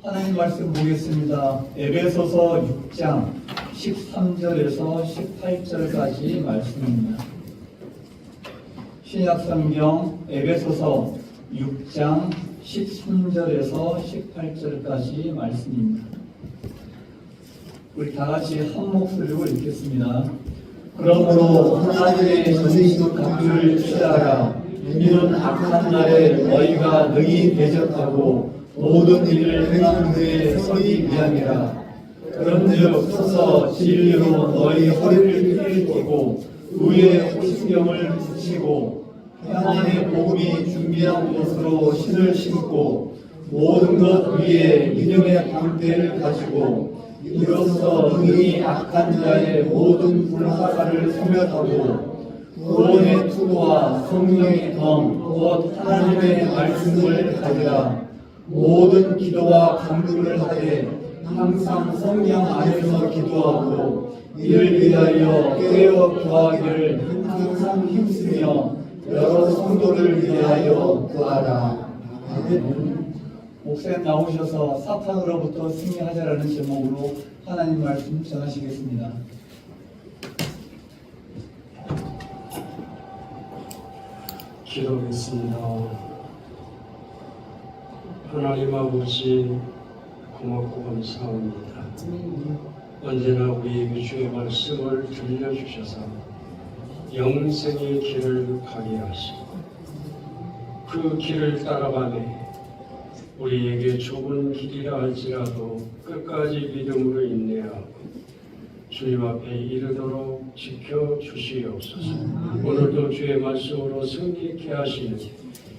하나님 말씀 보겠습니다. 에베소서 6장 13절에서 18절까지 말씀입니다. 신약 성경 에베소서 6장 13절에서 18절까지 말씀입니다. 우리 다 같이 한 목소리로 읽겠습니다. 그러므로 하나님의 전신 각주를 취하라. 이는 악한 날에 너희가 능히 대적하고 모든 일을 행한 후에 서기 위함이라. 그런즉 서서 진리로 너희 허리를 펴고 의의 호신경을 붙이고 평안의 복음이 준비한 곳으로 신을 신고 모든 것 위에 믿음의 방패를 가지고 이로써 능히 악한 자의 모든 불화사를 소멸하고 구원의 투구와 성령의 덤곧 하나님의 말씀을 가지라 모든 기도와 간구를 하되 항상 성령 안에서 기도하고 이를 위하여 깨어 구하기를 항상 힘쓰며 여러 성도를 위하여 구하라. 아멘. 목사님 나오셔서 사탄으로부터 승리하자라는 제목으로 하나님 말씀 전하시겠습니다. 기도하겠습니다. 하나님 아버지 고맙고 감사합니다. 언제나 우리에게 주의 말씀을 들려주셔서 영생의 길을 가게 하시고 그 길을 따라가네 우리에게 좁은 길이라 할지라도 끝까지 믿음으로 인내하고 주님 앞에 이르도록 지켜 주시옵소서. 오늘도 주의 말씀으로 승리케 하시는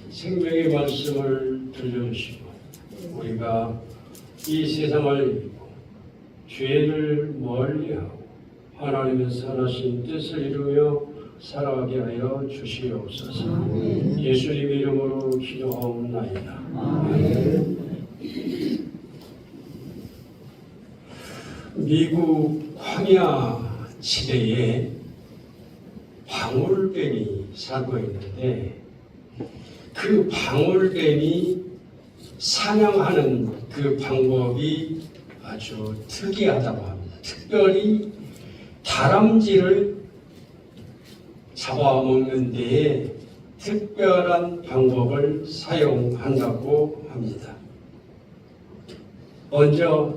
생명의 말씀을 들려주시고 우리가 이 세상을 이기고 죄를 멀리하고 하나님의 선하신 뜻을 이루며 살아가게 하여 주시옵소서. 예수님 이름으로 기도하옵나이다. 미국 황야 지대에 방울뱀이 살고 있는데 그 방울뱀이 사냥하는 그 방법이 아주 특이하다고 합니다. 특별히 다람쥐를 잡아먹는 데에 특별한 방법을 사용한다고 합니다. 먼저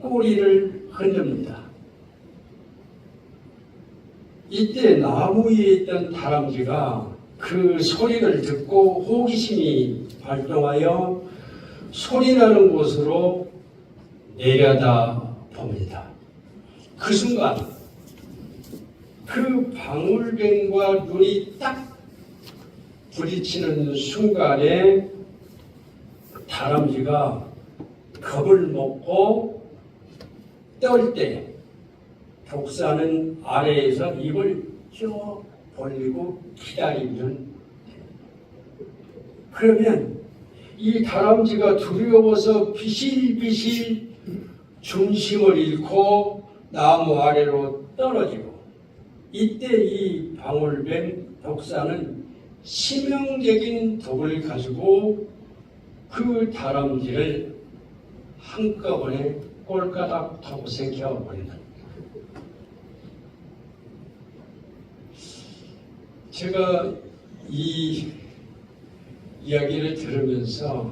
꼬리를 흔듭니다. 이때 나무 위에 있던 다람쥐가 그 소리를 듣고 호기심이 발동하여 소리나는 곳으로 내려다 봅니다. 그 순간 그 방울뱀과 눈이 딱 부딪히는 순간에 다람쥐가 겁을 먹고 떨 때 독사는 아래에서 입을 쭉 벌리고 기다리면 그러면 이 다람쥐가 두려워서 비실비실 중심을 잃고 나무 아래로 떨어지고 이때 이 방울뱀 독사는 치명적인 독을 가지고 그 다람쥐를 한꺼번에 꼴가닥 하고 생겨버린다. 제가 이 이야기를 들으면서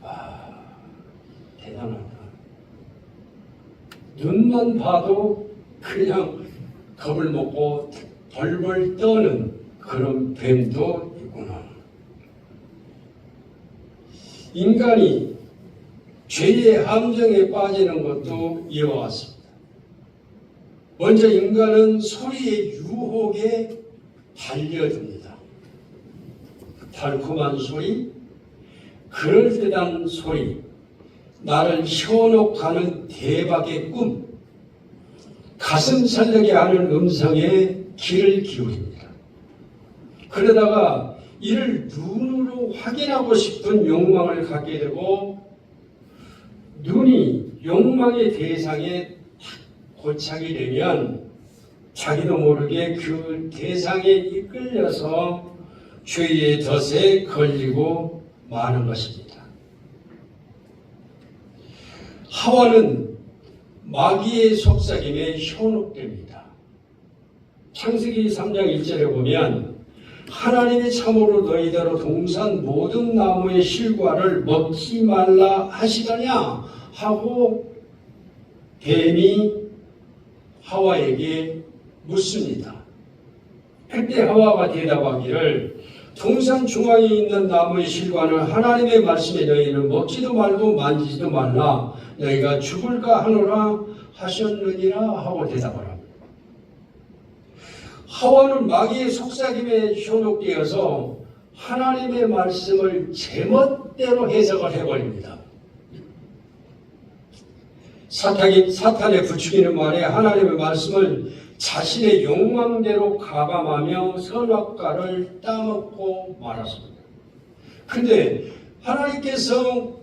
아 대단하다. 눈만 봐도 그냥 겁을 먹고 벌벌 떠는 그런 뱀도 있구나. 인간이 죄의 함정에 빠지는 것도 이와 같습니다. 먼저 인간은 소리의 유혹에 달려듭니다. 달콤한 소리, 그럴듯한 소리, 나를 현혹하는 대박의 꿈, 가슴 설레게 하는 음성에 귀를 기울입니다. 그러다가 이를 눈으로 확인하고 싶은 욕망을 갖게 되고 눈이 욕망의 대상에 탁 고착이 되면 자기도 모르게 그 대상에 이끌려서 죄의 덫에 걸리고 마는 것입니다. 하와는 마귀의 속삭임에 현혹됩니다. 창세기 3장 1절에 보면 하나님이 참으로 너희대로 동산 모든 나무의 실과를 먹지 말라 하시더냐 하고 뱀이 하와에게 묻습니다. 그때 하와가 대답하기를 동산 중앙에 있는 나무의 실과는 하나님의 말씀에 너희는 먹지도 말고 만지지도 말라 너희가 죽을까 하노라 하셨느니라 하고 합니다. 하와는 마귀의 속삭임에 현혹되어서 하나님의 말씀을 제멋대로 해석을 해버립니다. 사탄이, 사탄의 부추기는 말에 하나님의 말씀을 자신의 욕망대로 가감하며 선악과를 따먹고 말았습니다. 근데 하나님께서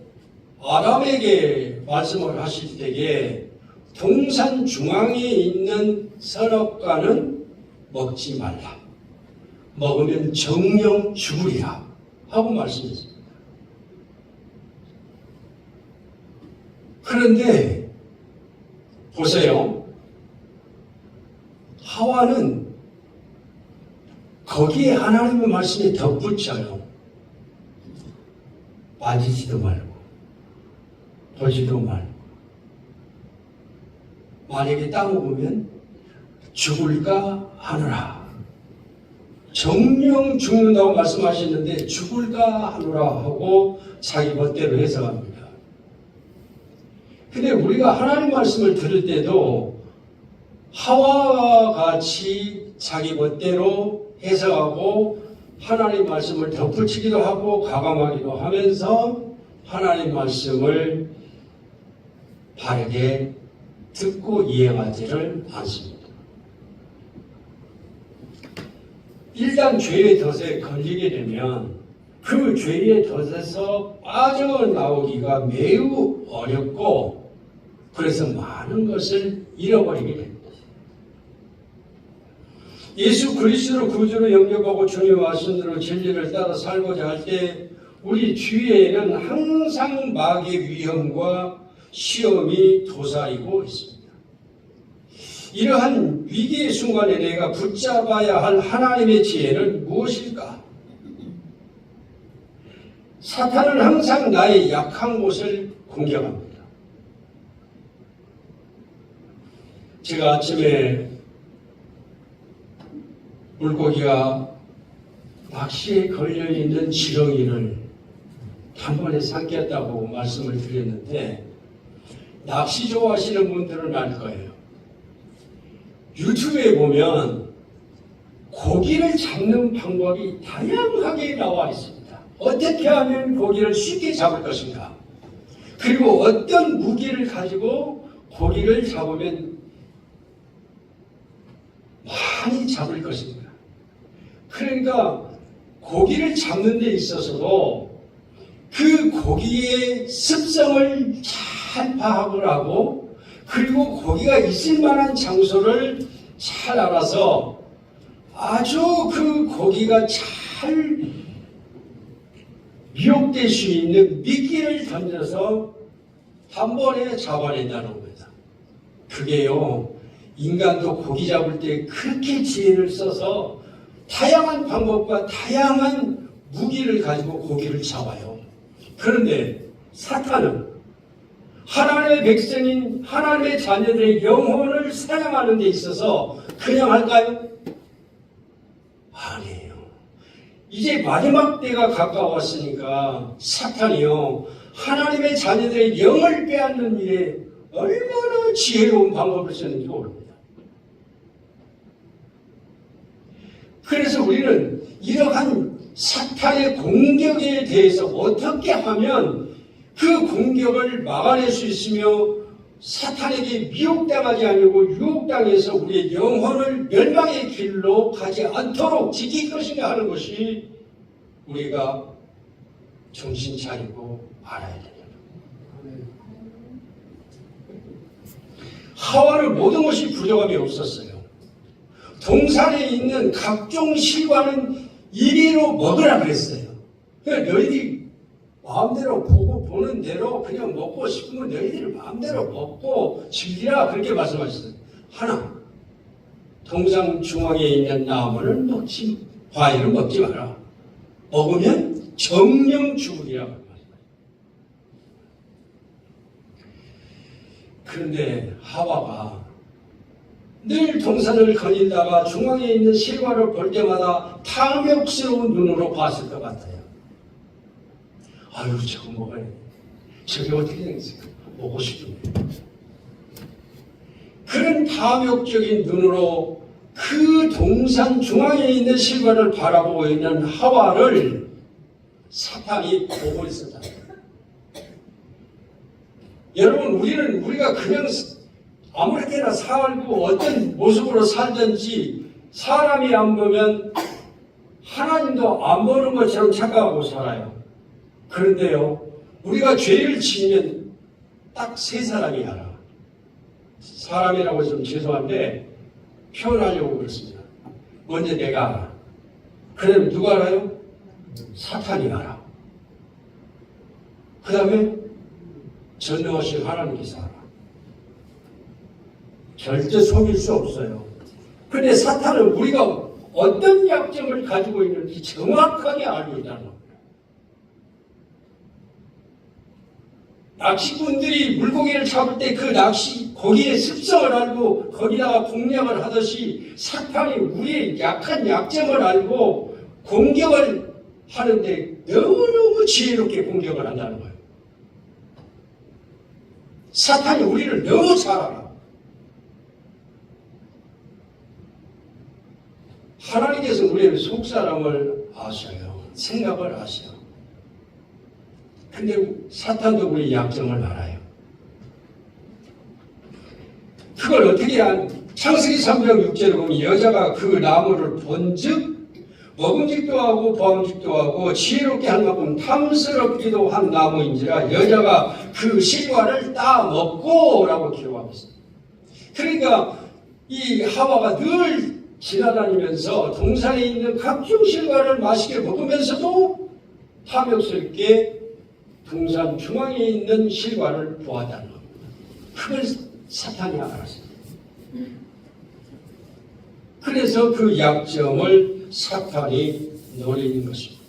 아담에게 말씀을 하실 때에 동산 중앙에 있는 선악과는 먹지 말라. 먹으면 정령 죽으리라. 하고 말씀했습니다. 그런데 보세요. 하와는 거기에 하나님의 말씀이 덧붙여요. 만지지도 말고, 보지도 말고. 만약에 따먹으면 죽을까 하노라. 정령 죽는다고 말씀하셨는데 죽을까 하노라 하고 자기 멋대로 해석합니다. 근데 우리가 하나님 말씀을 들을 때도 하와와 같이 자기 멋대로 해석하고 하나님 말씀을 덧붙이기도 하고 가감하기도 하면서 하나님 말씀을 바르게 듣고 이해하지를 않습니다. 일단 죄의 덫에 걸리게 되면 그 죄의 덫에서 빠져나오기가 매우 어렵고 그래서 많은 것을 잃어버리게 됩니다. 예수 그리스도를 구주로 영접하고 주님 말씀대로 진리를 따라 살고자 할 때 우리 주위에는 항상 마귀의 위험과 시험이 도사리고 있습니다. 이러한 위기의 순간에 내가 붙잡아야 할 하나님의 지혜는 무엇일까? 사탄은 항상 나의 약한 곳을 공격합니다. 제가 아침에 물고기가 낚시에 걸려있는 지렁이를 한 번에 삼켰다고 말씀을 드렸는데 낚시 좋아하시는 분들은 알 거예요. 유튜브에 보면 고기를 잡는 방법이 다양하게 나와 있습니다. 어떻게 하면 고기를 쉽게 잡을 것인가? 그리고 어떤 무기를 가지고 고기를 잡으면 많이 잡을 것인가? 그러니까 고기를 잡는 데 있어서도 그 고기의 습성을 잘 파악을 하고 그리고 고기가 있을 만한 장소를 잘 알아서 아주 그 고기가 잘 미혹될 수 있는 미끼를 던져서 한 번에 잡아낸다는 겁니다. 그게요, 인간도 고기 잡을 때 그렇게 지혜를 써서 다양한 방법과 다양한 무기를 가지고 고기를 잡아요. 그런데 사탄은 하나님의 백성인 하나님의 자녀들의 영혼을 사랑하는 데 있어서 그냥 할까요? 아니에요. 이제 마지막 때가 가까웠으니까 사탄이요. 하나님의 자녀들의 영을 빼앗는 일에 얼마나 지혜로운 방법을 쓰는지 모릅니다. 그래서 우리는 이러한 사탄의 공격에 대해서 어떻게 하면 그 공격을 막아낼 수 있으며 사탄에게 미혹당하지 않고 유혹당해서 우리의 영혼을 멸망의 길로 가지 않도록 지킬 것인가 하는 것이 우리가 정신 차리고 알아야 됩니다. 하와는 모든 것이 부족함이 없었어요. 동산에 있는 각종 실과는 이리로 먹으라 그랬어요. 그러니까 너희들이 마음대로 보고 보는 대로 그냥 먹고 싶으면 너희들 마음대로 먹고 즐기라 그렇게 말씀하셨어요. 하나 동상 중앙에 있는 나무를 먹지 과일을 먹지 마라. 먹으면 정령 죽으리라. 그런데 하와가 늘 동산을 거닐다가 중앙에 있는 실과를 볼 때마다 탐욕스러운 눈으로 봤을 것 같아요. 아유, 저거 돼. 저게 어떻게 생겼을까? 먹고 싶은데. 그런 탐욕적인 눈으로 그 동산 중앙에 있는 실과를 바라보고 있는 하와를 사탄이 보고 있었잖아요. 여러분, 우리는 우리가 그냥 아무렇게나 살고 어떤 모습으로 살든지 사람이 안 보면 하나님도 안 보는 것처럼 착각하고 살아요. 그런데요, 우리가 죄를 지으면 딱 세 사람이 알아. 사람이라고 좀 죄송한데 표현하려고 그렇습니다. 먼저 내가 알아. 그 다음에 누가 알아요? 사탄이 알아. 그 다음에 전능하신 하나님께서 알아. 절대 속일 수 없어요. 근데 사탄은 우리가 어떤 약점을 가지고 있는지 정확하게 알고 있다는 겁니다. 낚시꾼들이 물고기를 잡을 때 그 낚시 고기의 습성을 알고 거기다가 공략을 하듯이 사탄이 우리의 약한 약점을 알고 공격을 하는데 너무너무 지혜롭게 공격을 한다는 거예요. 사탄이 우리를 너무 잘 알아. 하나님께서 우리의 속사람을 아셔요. 생각을 아셔. 근데 사탄도 우리 약점을 알아요. 그걸 어떻게 한 창세기 3장 6절에 보면 여자가 그 나무를 본즉 먹음직도 하고 보암직도 하고 지혜롭게 한 만큼 탐스럽기도 한 나무인지라 여자가 그 실과를 따 먹고 라고 기록하겠습니다. 그러니까 이 하와가 늘 지나다니면서 동산에 있는 각종 실과를 맛있게 먹으면서도 탐욕스럽게 동산 중앙에 있는 실과를 보았다는 겁니다. 그걸 사탄이 알았어요. 그래서 그 약점을 사탄이 노리는 것입니다.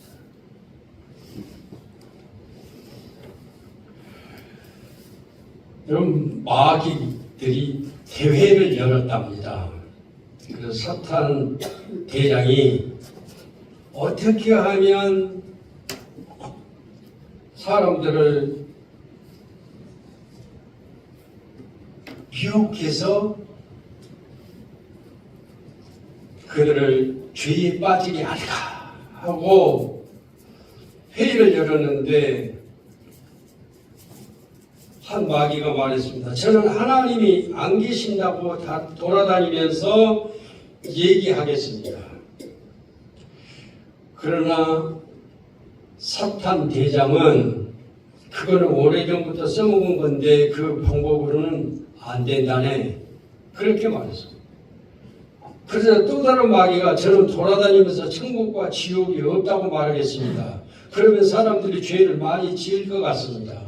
여러분, 마귀들이 대회를 열었답니다. 그래서 사탄 대장이 어떻게 하면 사람들을 유혹해서 그들을 죄에 빠지게 할까 하고 회의를 열었는데 한 마귀가 말했습니다. 저는 하나님이 안 계신다고 다 돌아다니면서 얘기하겠습니다. 그러나 사탄 대장은 그거는 오래전부터 써먹은 건데 그 방법으로는 안 된다네. 그렇게 말했어. 그래서 또 다른 마귀가 저는 돌아다니면서 천국과 지옥이 없다고 말하겠습니다. 그러면 사람들이 죄를 많이 지을 것 같습니다.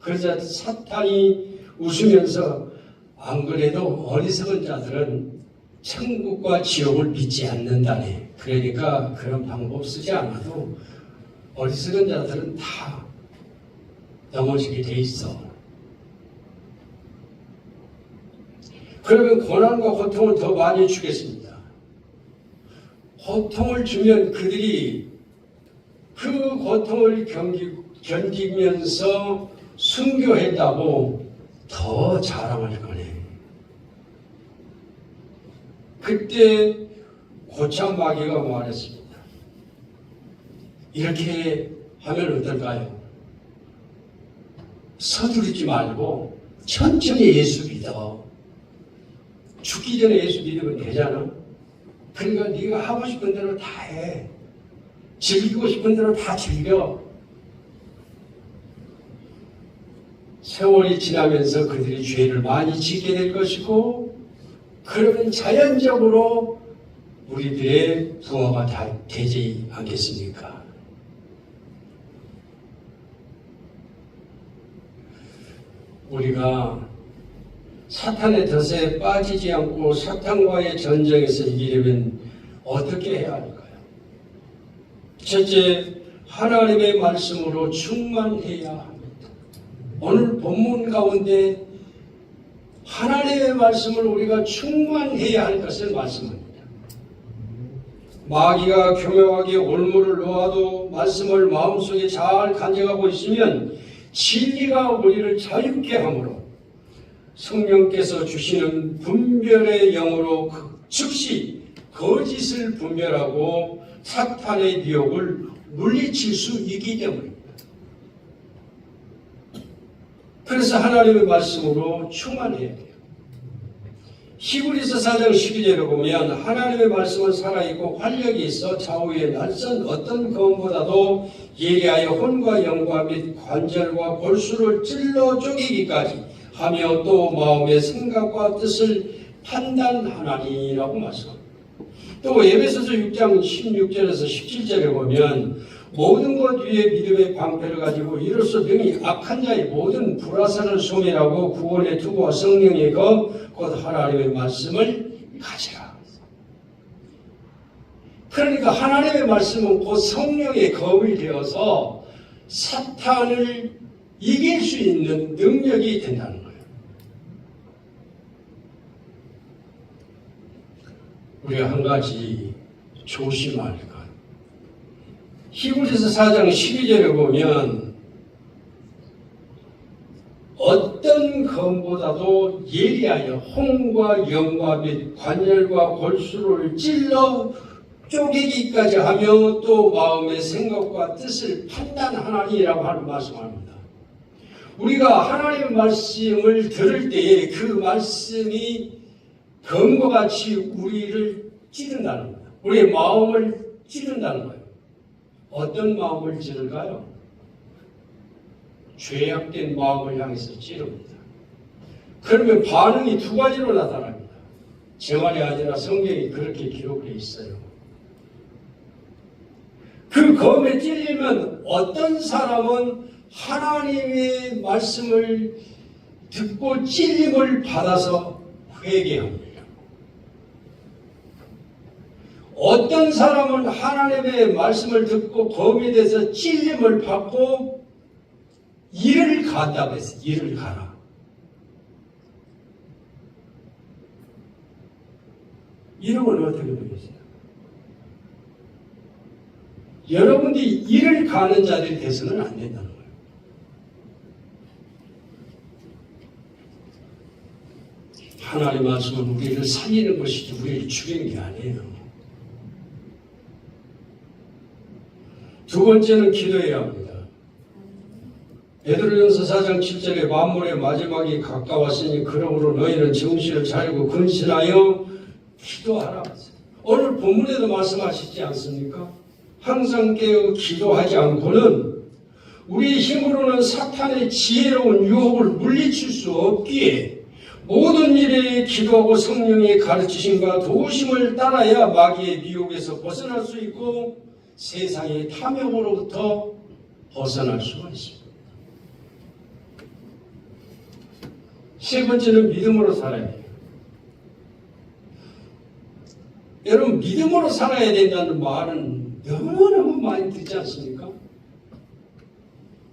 그래서 사탄이 웃으면서 안 그래도 어리석은 자들은 천국과 지옥을 믿지 않는다네. 그러니까 그런 방법 쓰지 않아도 어리석은 자들은 다 넘어지게 돼 있어. 그러면 고난과 고통을 더 많이 주겠습니다. 고통을 주면 그들이 그 고통을 견디, 견디면서 순교했다고 더 자랑할 거네. 그때 고참 마귀가 말했습니다. 이렇게 하면 어떨까요? 서두르지 말고 천천히 예수 믿어. 죽기 전에 예수 믿으면 되잖아. 그러니까 네가 하고 싶은 대로 다 해. 즐기고 싶은 대로 다 즐겨. 세월이 지나면서 그들이 죄를 많이 짓게 될 것이고, 그러면 자연적으로 우리들의 부하가 다 되지 않겠습니까? 우리가 사탄의 덫에 빠지지 않고 사탄과의 전쟁에서 이기려면 어떻게 해야 할까요? 첫째, 하나님의 말씀으로 충만해야 합니다. 오늘 본문 가운데 하나님의 말씀을 우리가 충만해야 할 것을 말씀합니다. 마귀가 교묘하게 올무를 놓아도 말씀을 마음속에 잘 간직하고 있으면 진리가 우리를 자유케 하므로 성령께서 주시는 분별의 영으로 그- 즉시 거짓을 분별하고 사탄의 미혹을 물리칠 수 있기 때문입니다. 그래서 하나님의 말씀으로 충만해야 돼요. 히브리서 4장 12절에 보면 하나님의 말씀은 살아있고 활력이 있어 좌우의 날선 어떤 검보다도 예리하여 혼과 영과 및 관절과 골수를 찔러 쪼개기까지 하며 또 마음의 생각과 뜻을 판단하나니라고 말씀합니다. 또 에베소서 6장 16절에서 17절에 보면 모든 것 위에 믿음의 방패를 가지고 이로써 능히 악한 자의 모든 불화산을 소멸하고 구원의 투구와 성령의 검곧 하나님의 말씀을 가지라. 그러니까 하나님의 말씀은 곧 성령의 검이 되어서 사탄을 이길 수 있는 능력이 된다는 거예요. 우리가 한 가지 조심할 것. 히브리서 4장 12절에 보면 어떤 검보다도 예리하여 홍과 영과 및 관열과 골수를 찔러 쪼개기까지 하며 또 마음의 생각과 뜻을 판단하나니라고 하는 말씀합니다. 우리가 하나님의 말씀을 들을 때에 그 말씀이 검과 같이 우리를 찌른다는 거예요. 우리의 마음을 찌른다는 거예요. 어떤 마음을 찌를까요? 죄악된 마음을 향해서 찌릅니다. 그러면 반응이 두 가지로 나타납니다. 제 말이 아니라 성경이 그렇게 기록되어 있어요. 그 검에 찔리면 어떤 사람은 하나님의 말씀을 듣고 찔림을 받아서 회개합니다. 어떤 사람은 하나님의 말씀을 듣고 검에 대해서 찔림을 받고 일을 간다고 했어요. 일을 가라. 이러면 어떻게 되겠어요? 여러분들이 일을 가는 자들이 돼서는 안 된다는 거예요. 하나님 말씀은 우리를 살리는 것이지 우리를 죽이는 게 아니에요. 두 번째는 기도해야 합니다. 베드로전서 4장 7절에 만물의 마지막이 가까웠으니 그러므로 너희는 정신을 차리고 근신하여 기도하라. 오늘 본문에도 말씀하시지 않습니까? 항상 깨어 기도하지 않고는 우리 힘으로는 사탄의 지혜로운 유혹을 물리칠 수 없기에 모든 일에 기도하고 성령의 가르치심과 도우심을 따라야 마귀의 미혹에서 벗어날 수 있고 세상의 탐욕으로부터 벗어날 수가 있습니다. 세 번째는 믿음으로 살아야 돼요. 여러분, 믿음으로 살아야 된다는 말은 너무너무 많이 듣지 않습니까?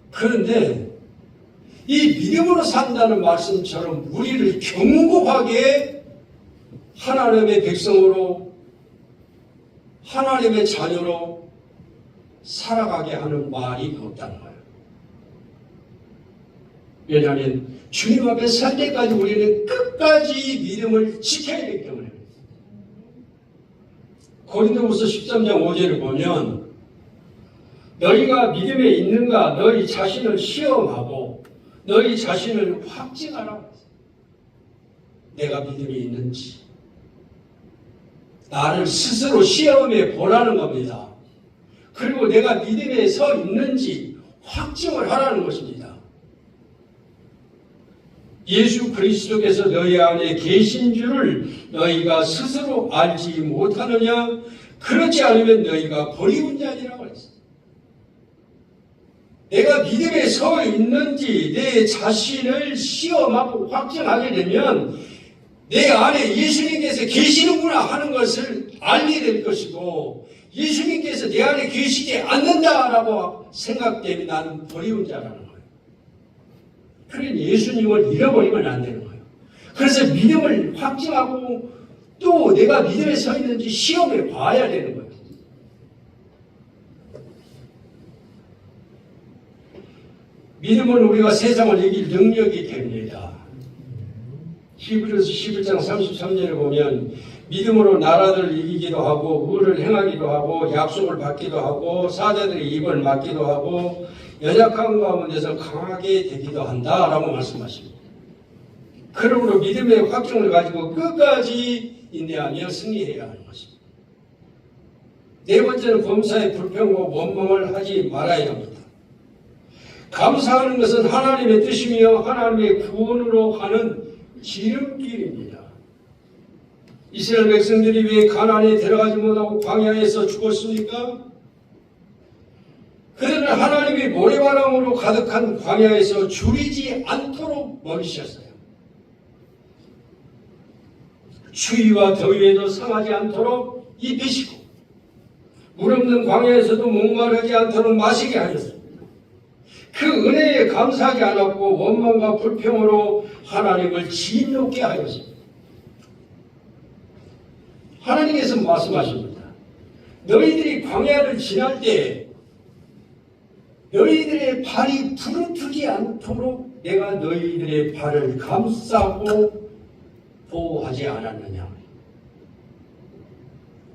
그런데 이 믿음으로 산다는 말씀처럼 우리를 견고하게 하나님의 백성으로 하나님의 자녀로 살아가게 하는 말이 없다는 거예요. 왜냐하면 주님 앞에 설 때까지 우리는 끝까지 믿음을 지켜야 되기 때문에 고린도후서 13장 5절을 보면 너희가 믿음에 있는가 너희 자신을 시험하고 너희 자신을 확증하라. 내가 믿음이 있는지 나를 스스로 시험해 보라는 겁니다. 그리고 내가 믿음에 서 있는지 확증을 하라는 것입니다. 예수 그리스도께서 너희 안에 계신 줄을 너희가 스스로 알지 못하느냐? 그렇지 않으면 너희가 버리운 자니라고 했습니다. 내가 믿음에 서 있는지 내 자신을 시험하고 확증하게 되면 내 안에 예수님께서 계시는구나 하는 것을 알게 될 것이고 예수님께서 내 안에 계시지 않는다라고 생각되면 나는 버리운 자라는 거예요. 그러니 예수님을 잃어버리면 안 되는 거예요. 그래서 믿음을 확증하고 또 내가 믿음에 서 있는지 시험해 봐야 되는 거예요. 믿음은 우리가 세상을 이길 능력이 됩니다. 히브리서 11장 33절에 보면 믿음으로 나라를 이기기도 하고 의를 행하기도 하고 약속을 받기도 하고 사자들의 입을 막기도 하고 연약한 가운데서 강하게 되기도 한다라고 말씀하십니다. 그러므로 믿음의 확증을 가지고 끝까지 인내하며 승리해야 하는 것입니다. 네 번째는 범사의 불평과 원망을 하지 말아야 합니다. 감사하는 것은 하나님의 뜻이며 하나님의 구원으로 가는 지름길입니다. 이스라엘 백성들이 왜 가나안에 들어가지 못하고 광야에서 죽었습니까? 그들은 하나님의 모래바람으로 가득한 광야에서 줄이지 않도록 먹이셨어요. 추위와 더위에도 상하지 않도록 입히시고 물 없는 광야에서도 목마르지 않도록 마시게 하셨습니다. 그 은혜에 감사하지 않았고 원망과 불평으로 하나님을 진노케 하였습니다. 하나님께서 말씀하십니다. 너희들이 광야를 지날 때 너희들의 발이 부르트지 않도록 내가 너희들의 발을 감싸고 보호하지 않았느냐.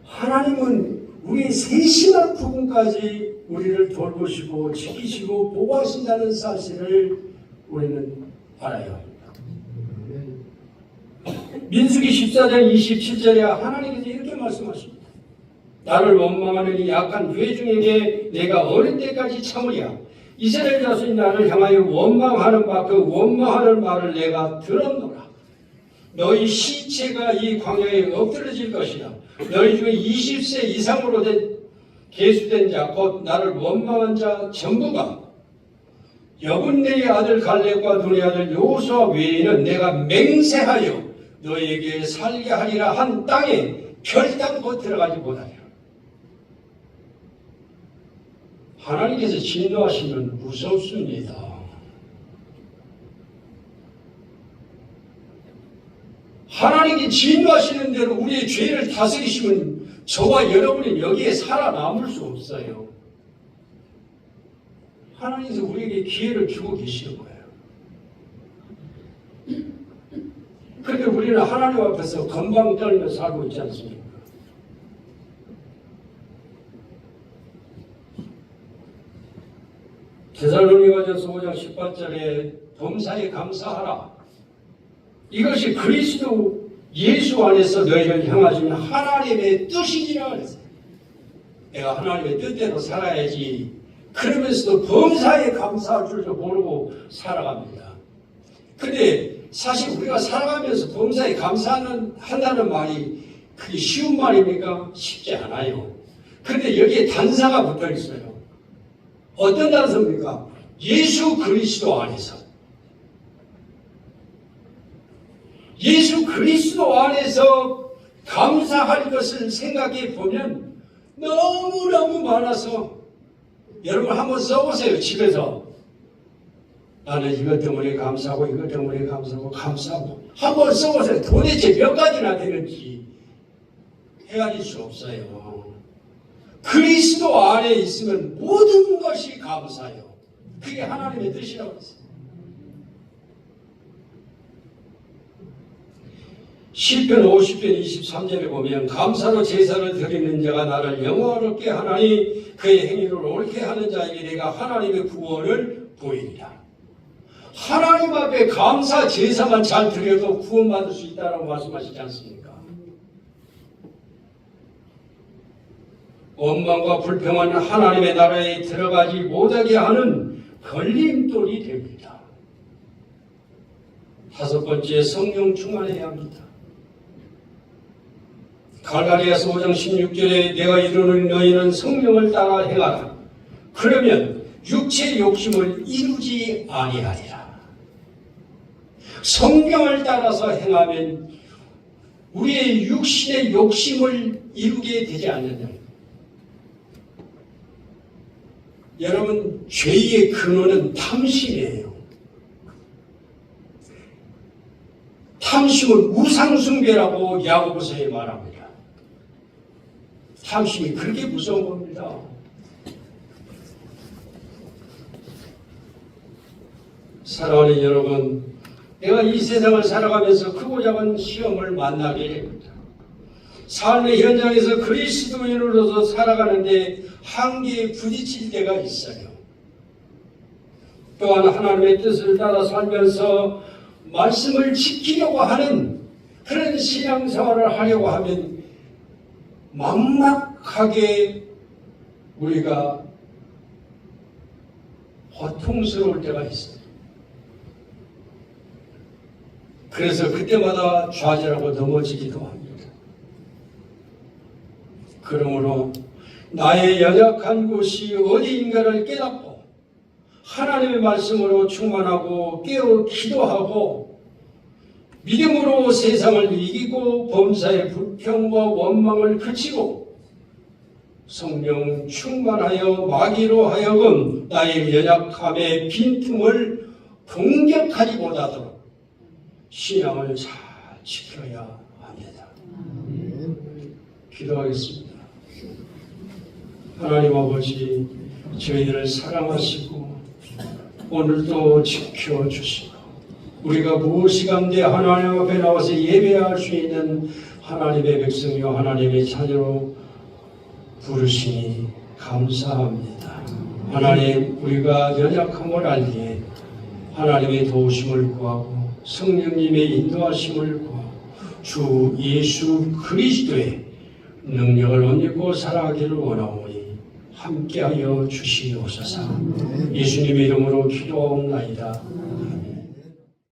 하나님은 우리의 세심한 부분까지 우리를 돌보시고 지키시고 보호하신다는 사실을 우리는 합니다. 민수기 14장 27절에 하나님께서 이렇게 말씀하십니다. 나를 원망하는 이 약한 회중에게 내가 어느 때까지 참으랴. 이스라엘 자손이 나를 향하여 원망하는 바 그 원망하는 말을 내가 들었노라. 너희 시체가 이 광야에 엎드려질 것이라. 너희 중에 20세 이상으로 된 계수된 자, 곧 나를 원망한 자 전부가 여분네의 아들 갈렙과 눈의 아들 요수아 외에는 내가 맹세하여 너에게 살게 하리라 한 땅에 결단코 들어가지 못하리라. 하나님께서 진노하시면 무섭습니다. 하나님이 진노하시는 대로 우리의 죄를 다스리시면 저와 여러분은 여기에 살아남을 수 없어요. 하나님께서 우리에게 기회를 주고 계시는 거예요. 그런데 우리는 하나님 앞에서 건방 떨며 살고 있지 않습니까? 데살로니가전서 5장 18절에 범사에 감사하라. 이것이 그리스도 예수 안에서 너희를 향하신 하나님의 뜻이니라 그랬어요. 내가 하나님의 뜻대로 살아야지. 그러면서도 범사에 감사할 줄도 모르고 살아갑니다. 근데 사실 우리가 살아가면서 범사에 감사하는 한다는 말이 그게 쉬운 말입니까? 쉽지 않아요. 그런데 여기에 단사가 붙어 있어요. 어떤 단서입니까? 예수 그리스도 안에서. 예수 그리스도 안에서 감사할 것을 생각해 보면 너무너무 많아서 여러분 한번 써보세요, 집에서. 나는 이것 때문에 감사하고 이것 때문에 감사하고 감사하고 한번 써보세요. 도대체 몇 가지나 되는지 헤아릴 수 없어요. 그리스도 안에 있으면 모든 것이 감사해요. 그게 하나님의 뜻이라고 했어요. 시편 50편 23절에 보면 감사로 제사를 드리는 자가 나를 영화롭게 하나니 그의 행위를 옳게 하는 자에게 내가 하나님의 구원을 보이리라. 하나님 앞에 감사 제사만 잘 드려도 구원받을 수 있다고 말씀하시지 않습니까? 원망과 불평은 하나님의 나라에 들어가지 못하게 하는 걸림돌이 됩니다. 다섯 번째 성령 충만해야 합니다. 갈라디아서 5장 16절에 내가 이르는 너희는 성령을 따라 행하라. 그러면 육체 욕심을 이루지 아니하리라. 성경을 따라서 행하면 우리의 육신의 욕심을 이루게 되지 않느냐. 여러분, 죄의 근원은 탐심이에요. 탐심은 우상숭배라고 야고보서에 말합니다. 탐심이 그렇게 무서운 겁니다. 사랑하는 여러분, 내가 이 세상을 살아가면서 크고 작은 시험을 만나게 됩니다. 삶의 현장에서 그리스도인으로서 살아가는데 한계에 부딪힐 때가 있어요. 또한 하나님의 뜻을 따라 살면서 말씀을 지키려고 하는 그런 신앙생활을 하려고 하면 막막하게 우리가 고통스러울 때가 있어요. 그래서 그때마다 좌절하고 넘어지기도 합니다. 그러므로 나의 연약한 곳이 어디인가를 깨닫고 하나님의 말씀으로 충만하고 깨어 기도하고 믿음으로 세상을 이기고 범사의 불평과 원망을 그치고 성령 충만하여 마귀로 하여금 나의 연약함의 빈틈을 공격하지 못하도록 신앙을 잘 지켜야 합니다. 기도하겠습니다. 하나님 아버지, 저희들을 사랑하시고 오늘도 지켜주시고 우리가 무엇이간데 하나님 앞에 나와서 예배할 수 있는 하나님의 백성이요 하나님의 자녀로 부르시니 감사합니다. 하나님 우리가 연약함을 알기에 하나님의 도우심을 구하고 성령님의 인도하심을 구하고 주 예수 그리스도의 능력을 얻고 살아가기를 원하오니 함께하여 주시옵소서 예수님의 이름으로 기도하옵나이다.